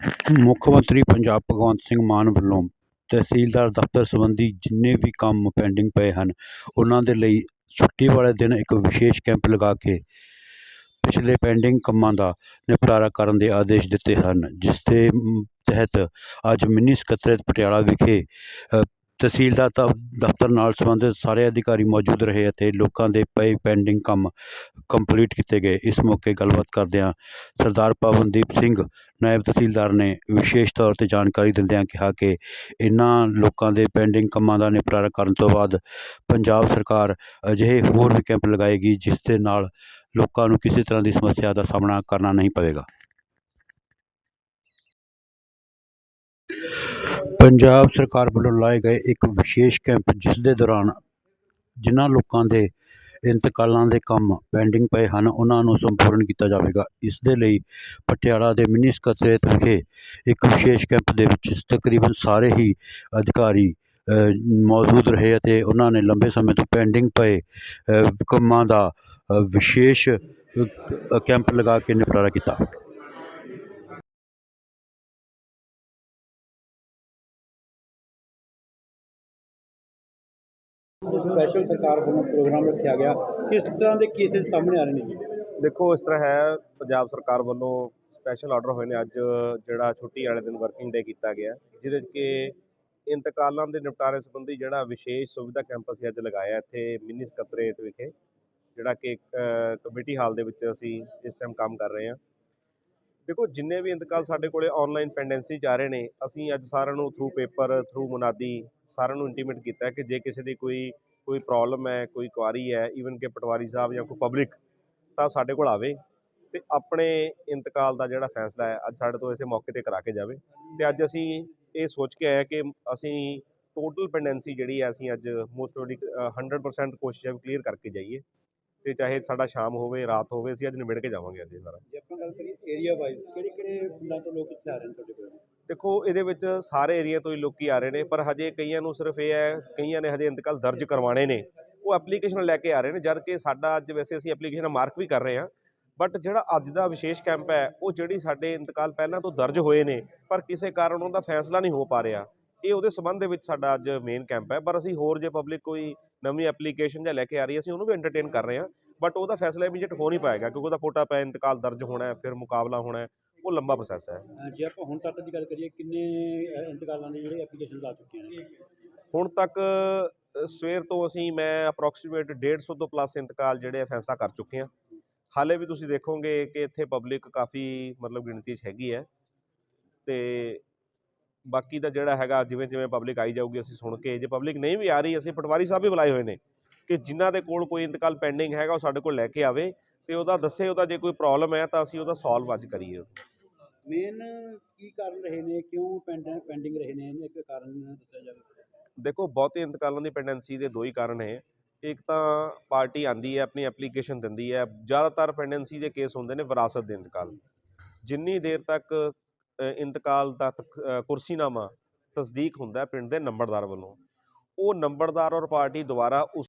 ਮੁੱਖ ਮੰਤਰੀ ਪੰਜਾਬ ਭਗਵੰਤ ਸਿੰਘ ਮਾਨ ਵੱਲੋਂ ਤਹਿਸੀਲਦਾਰ ਦਫ਼ਤਰ ਸੰਬੰਧੀ ਜਿੰਨੇ ਵੀ ਕੰਮ ਪੈਂਡਿੰਗ ਪਏ ਹਨ, ਉਹਨਾਂ ਦੇ ਲਈ ਛੁੱਟੀ ਵਾਲੇ ਦਿਨ ਇੱਕ ਵਿਸ਼ੇਸ਼ ਕੈਂਪ ਲਗਾ ਕੇ ਪਿਛਲੇ ਪੈਂਡਿੰਗ ਕੰਮਾਂ ਦਾ ਨਿਪਟਾਰਾ ਕਰਨ ਦੇ ਆਦੇਸ਼ ਦਿੱਤੇ ਹਨ, ਜਿਸ ਦੇ ਤਹਿਤ ਅੱਜ ਮਿੰਨੀ ਸਕੱਤਰੇਤ ਪਟਿਆਲਾ ਵਿਖੇ ਤਹਿਸੀਲਦਾਰ ਦ- ਦਫ਼ਤਰ ਨਾਲ ਸੰਬੰਧਿਤ ਸਾਰੇ ਅਧਿਕਾਰੀ ਮੌਜੂਦ ਰਹੇ ਅਤੇ ਲੋਕਾਂ ਦੇ ਪਏ ਪੈਂਡਿੰਗ ਕੰਮ ਕੰਪਲੀਟ ਕੀਤੇ ਗਏ। ਇਸ ਮੌਕੇ ਗੱਲਬਾਤ ਕਰਦਿਆਂ ਸਰਦਾਰ ਪਵਨਦੀਪ ਸਿੰਘ, ਨਾਇਬ ਤਹਿਸੀਲਦਾਰ ਨੇ ਵਿਸ਼ੇਸ਼ ਤੌਰ ਤੇ ਜਾਣਕਾਰੀ ਦਿੰਦਿਆਂ ਕਿਹਾ ਕਿ ਇਨ੍ਹਾਂ ਲੋਕਾਂ ਦੇ ਪੈਂਡਿੰਗ ਕੰਮਾਂ ਦਾ ਨਿਪਟਾਰਾ ਕਰਨ ਤੋਂ ਬਾਅਦ ਪੰਜਾਬ ਸਰਕਾਰ ਅਜਿਹੇ ਹੋਰ ਵੀ ਕੈਂਪ ਲਗਾਏਗੀ ਜਿਸ ਦੇ ਨਾਲ ਲੋਕਾਂ ਨੂੰ ਕਿਸੇ ਤਰ੍ਹਾਂ ਦੀ ਸਮੱਸਿਆ ਦਾ ਸਾਹਮਣਾ ਕਰਨਾ ਨਹੀਂ ਪਵੇਗਾ। ਪੰਜਾਬ ਸਰਕਾਰ ਵੱਲੋਂ ਲਾਏ ਗਏ ਇੱਕ ਵਿਸ਼ੇਸ਼ ਕੈਂਪ ਜਿਸ ਦੇ ਦੌਰਾਨ ਜਿਨ੍ਹਾਂ ਲੋਕਾਂ ਦੇ ਇੰਤਕਾਲਾਂ ਦੇ ਕੰਮ ਪੈਂਡਿੰਗ ਪਏ ਹਨ, ਉਹਨਾਂ ਨੂੰ ਸੰਪੂਰਨ ਕੀਤਾ ਜਾਵੇਗਾ। ਇਸ ਦੇ ਲਈ ਪਟਿਆਲਾ ਦੇ ਮਿਨੀ ਸਕੱਤਰੇਤ ਵਿਖੇ ਇੱਕ ਵਿਸ਼ੇਸ਼ ਕੈਂਪ ਦੇ ਵਿੱਚ ਤਕਰੀਬਨ ਸਾਰੇ ਹੀ ਅਧਿਕਾਰੀ ਮੌਜੂਦ ਰਹੇ ਅਤੇ ਉਹਨਾਂ ਨੇ ਲੰਬੇ ਸਮੇਂ ਤੋਂ ਪੈਂਡਿੰਗ ਪਏ ਕੰਮਾਂ ਦਾ ਵਿਸ਼ੇਸ਼ ਕੈਂਪ ਲਗਾ ਕੇ ਨਿਪਟਾਰਾ ਕੀਤਾ। ਸਪੈਸ਼ਲ ਸਰਕਾਰ ਵੱਲੋਂ ਪ੍ਰੋਗਰਾਮ ਰੱਖਿਆ ਗਿਆ ਕਿਸ ਤਰ੍ਹਾਂ ਦੇ ਕੇਸਿਸ ਸਾਹਮਣੇ ਆ ਰਹੇ ਨੇ ਜੀ? ਦੇਖੋ ਇਸ ਤਰ੍ਹਾਂ ਹੈ ਪੰਜਾਬ ਸਰਕਾਰ ਵੱਲੋਂ ਸਪੈਸ਼ਲ ਆਰਡਰ ਹੋਏ ਨੇ ਅੱਜ ਜਿਹੜਾ ਛੁੱਟੀ ਵਾਲੇ ਦਿਨ ਵਰਕਿੰਗ ਡੇ ਕੀਤਾ ਗਿਆ ਜਿਹਦੇ ਕਿ ਇੰਤਕਾਲਾਂ ਦੇ ਨਿਪਟਾਰੇ ਸੰਬੰਧੀ ਜਿਹੜਾ ਵਿਸ਼ੇਸ਼ ਸੁਵਿਧਾ ਕੈਂਪ ਅਸੀਂ ਅੱਜ ਲਗਾਇਆ ਇੱਥੇ ਮਿੰਨੀ ਸਕੱਤਰੇਤ ਵਿਖੇ ਜਿਹੜਾ ਕਿ ਅ, ਕਮੇਟੀ ਹਾਲ ਦੇ ਵਿੱਚ ਅਸੀਂ ਇਸ ਟਾਈਮ ਕੰਮ ਕਰ ਰਹੇ ਹਾਂ। ਦੇਖੋ, ਜਿੰਨੇ ਵੀ ਇੰਤਕਾਲ ਸਾਡੇ ਕੋਲੇ ਆਨਲਾਈਨ ਪੈਂਡੈਂਸੀ ਜਾ ਰਹੇ ਨੇ, ਅਸੀਂ ਅੱਜ ਸਾਰਿਆਂ ਨੂੰ ਥਰੂ ਪੇਪਰ ਥਰੂ ਮੁਨਾਦੀ ਸਾਰਿਆਂ ਨੂੰ ਇੰਟੀਮੇਟ ਕੀਤਾ ਕਿ ਜੇ ਕਿਸੇ ਦੀ ਕੋਈ ਕੋਈ ਪ੍ਰੋਬਲਮ ਹੈ, ਕੋਈ ਕੁਆਰੀ ਹੈ ਈਵਨ ਕਿ ਪਟਵਾਰੀ ਸਾਹਿਬ ਜਾਂ ਕੋਈ ਪਬਲਿਕ ਤਾਂ ਸਾਡੇ ਕੋਲ ਆਵੇ ਤੇ ਆਪਣੇ ਇੰਤਕਾਲ ਦਾ ਜਿਹੜਾ ਫੈਸਲਾ ਹੈ, ਅੱਜ ਸਾਡੇ ਤੋਂ ਇਸੇ ਮੌਕੇ ਤੇ ਕਰਾ ਕੇ ਜਾਵੇ। ਤੇ ਅੱਜ ਅਸੀਂ ਇਹ ਸੋਚ ਕੇ ਆਏ ਕਿ ਅਸੀਂ ਟੋਟਲ ਪੈਂਡੈਂਸੀ ਜਿਹੜੀ ਹੈ, ਅਸੀਂ ਅੱਜ ਮੋਸਟ ਪ੍ਰੋਬਬਲੀ 100% ਕੋਸ਼ਿਸ਼ ਹੈ ਕਲੀਅਰ ਕਰਕੇ ਜਾਈਏ। ਤੇ ਚਾਹੇ ਸਾਡਾ ਸ਼ਾਮ ਹੋਵੇ, ਰਾਤ ਹੋਵੇ, ਅਸੀਂ ਅੱਜ ਨਿਬੜ ਕੇ ਜਾਵਾਂਗੇ ਅੱਜ ਸਾਰਾ। ਗੱਲ ਕਰੀਏ ਏਰੀਆ ਵਾਈਜ਼ ਕਿਹੜੇ ਕਿਹੜੇ ਪਿੰਡਾਂ ਤੋਂ ਲੋਕ ਇੱਥੇ ਆ ਰਹੇ ਨੇ ਤੁਹਾਡੇ ਕੋਲ? ਦੇਖੋ, ਇਹਦੇ ਵਿੱਚ ਸਾਰੇ ਏਰੀਆ ਤੋਂ ਹੀ ਲੋਕੀ ਆ ਰਹੇ ਨੇ, ਪਰ ਹਜੇ ਕਈਆਂ ਨੂੰ ਸਿਰਫ ਇਹ ਹੈ, ਕਈਆਂ ਨੇ ਹਜੇ ਇੰਤਕਾਲ ਦਰਜ ਕਰਵਾਉਣੇ ਨੇ। ਉਹ ਐਪਲੀਕੇਸ਼ਨ ਲੈ ਕੇ ਆ ਰਹੇ ਨੇ, ਜਦ ਕਿ ਸਾਡਾ ਅੱਜ ਵੈਸੇ ਅਸੀਂ ਐਪਲੀਕੇਸ਼ਨ ਮਾਰਕ ਵੀ ਕਰ ਰਹੇ ਹਾਂ। ਬਟ ਜਿਹੜਾ ਅੱਜ ਦਾ ਵਿਸ਼ੇਸ਼ ਕੈਂਪ ਹੈ, ਉਹ ਜਿਹੜੀ ਸਾਡੇ ਇੰਤਕਾਲ ਪਹਿਲਾਂ ਤੋਂ ਦਰਜ ਹੋਏ ਨੇ, ਪਰ ਕਿਸੇ ਕਾਰਨ ਉਹਦਾ ਫੈਸਲਾ ਨਹੀਂ ਹੋ ਪਾ ਰਿਹਾ। ਇਹ ਉਹਦੇ ਸੰਬੰਧ ਦੇ ਵਿੱਚ ਸਾਡਾ ਅੱਜ ਮੇਨ ਕੈਂਪ ਹੈ, ਪਰ ਅਸੀਂ ਹੋਰ ਜੇ ਪਬਲਿਕ ਕੋਈ ਨਵੀਂ ਐਪਲੀਕੇਸ਼ਨ ਜਾਂ ਲੈ ਕੇ ਆ ਰਹੀ ਹੈ, ਅਸੀਂ ਉਹਨੂੰ ਵੀ ਐਂਟਰਟੇਨ ਕਰ ਰਹੇ ਹਾਂ। ਬਟ ਉਹਦਾ ਫੈਸਲਾ ਇਮੀਡੀਏਟ ਹੋ ਨਹੀਂ ਪਾਏਗਾ ਕਿਉਂਕਿ ਉਹਦਾ ਪੋਟਾ ਪੈ ਇੰਤਕਾਲ ਦਰਜ ਹੋਣਾ ਹੈ ਫਿਰ ਮੁਕਾਬਲਾ ਹੋਣਾ ਹੈ ਉਹ ਲੰਬਾ ਪ੍ਰੋਸੈਸ ਹੈ। ਜੇ ਆਪਾਂ ਹੁਣ ਤੱਕ ਦੀ ਗੱਲ ਕਰੀਏ ਕਿੰਨੇ ਇੰਤਕਾਲਾਂ ਦੇ ਜਿਹੜੇ ਐਪਲੀਕੇਸ਼ਨਸ ਆ ਚੁੱਕੀਆਂ ਨੇ? ਹੁਣ ਤੱਕ ਸਵੇਰ ਤੋਂ ਅਸੀਂ ਮੈਂ ਅਪਰੋਕਸੀਮੇਟ 150 ਤੋਂ ਪਲੱਸ ਇੰਤਕਾਲ ਜਿਹੜੇ ਫੈਸਲਾ ਕਰ ਚੁੱਕੇ ਹਾਂ। ਹਾਲੇ ਵੀ ਤੁਸੀਂ ਦੇਖੋਗੇ ਕਿ ਇੱਥੇ ਪਬਲਿਕ ਕਾਫੀ ਮਤਲਬ ਗਿਣਤੀ 'ਚ ਹੈਗੀ ਹੈ। ਤੇ ਬਾਕੀ ਦਾ ਜਿਹੜਾ ਹੈਗਾ ਜਿਵੇਂ ਜਿਵੇਂ ਪਬਲਿਕ ਆਈ ਜਾਊਗੀ ਅਸੀਂ ਸੁਣ ਕੇ ਜੇ ਪਬਲਿਕ ਨਹੀਂ ਵੀ ਆ ਰਹੀ ਅਸੀਂ ਪਟਵਾਰੀ ਸਾਹਿਬ ਵੀ ਬੁਲਾਏ ਹੋਏ ਨੇ। ਕਿ ਜਿਨ੍ਹਾਂ ਦੇ ਕੋਲ ਕੋਈ ਇੰਤਕਾਲ ਪੈਂਡਿੰਗ ਹੈਗਾ ਉਹ ਸਾਡੇ ਕੋਲ ਲੈ ਕੇ ਆਵੇ ਤੇ ਉਹਦਾ ਦੱਸੇ ਉਹਦਾ ਜੇ ਕੋਈ ਪ੍ਰੋਬਲਮ ਹੈ ਤਾਂ ਅਸੀਂ ਉਹਦਾ ਸੋਲਵ ਅੱਜ ਕਰੀਏ। ਮੇਨ ਕੀ ਕਾਰਨ ਰਹੇ ਨੇ? ਕਿਉਂ ਪੈਂਡਿੰਗ ਪੈਂਡਿੰਗ ਰਹੇ ਨੇ? ਇਹਨੂੰ ਇੱਕ ਕਾਰਨ ਦੱਸਿਆ ਜਾਵੇ। ਦੇਖੋ ਬਹੁਤੇ ਇੰਤਕਾਲਾਂ ਦੀ ਪੈਂਡੈਂਸੀ ਦੇ ਦੋ ਹੀ ਕਾਰਨ ਹੈ ਇੱਕ ਤਾਂ ਪਾਰਟੀ ਆਂਦੀ ਹੈ ਆਪਣੀ ਐਪਲੀਕੇਸ਼ਨ ਦਿੰਦੀ ਹੈ। ਜ਼ਿਆਦਾਤਰ ਪੈਂਡੈਂਸੀ ਦੇ ਕੇਸ ਹੁੰਦੇ ਨੇ ਵਿਰਾਸਤ ਦੇ ਇੰਤਕਾਲ। ਜਿੰਨੀ ਦੇਰ ਤੱਕ ਇੰਤਕਾਲ ਦਾ ਕੁਰਸੀਨਾਮਾ ਤਸਦੀਕ ਹੁੰਦਾ ਪਿੰਡ ਦੇ ਨੰਬਰਦਾਰ ਵੱਲੋਂ ਉਹ ਨੰਬਰਦਾਰ ਔਰ ਪਾਰਟੀ ਦੁਆਰਾ ਉਸ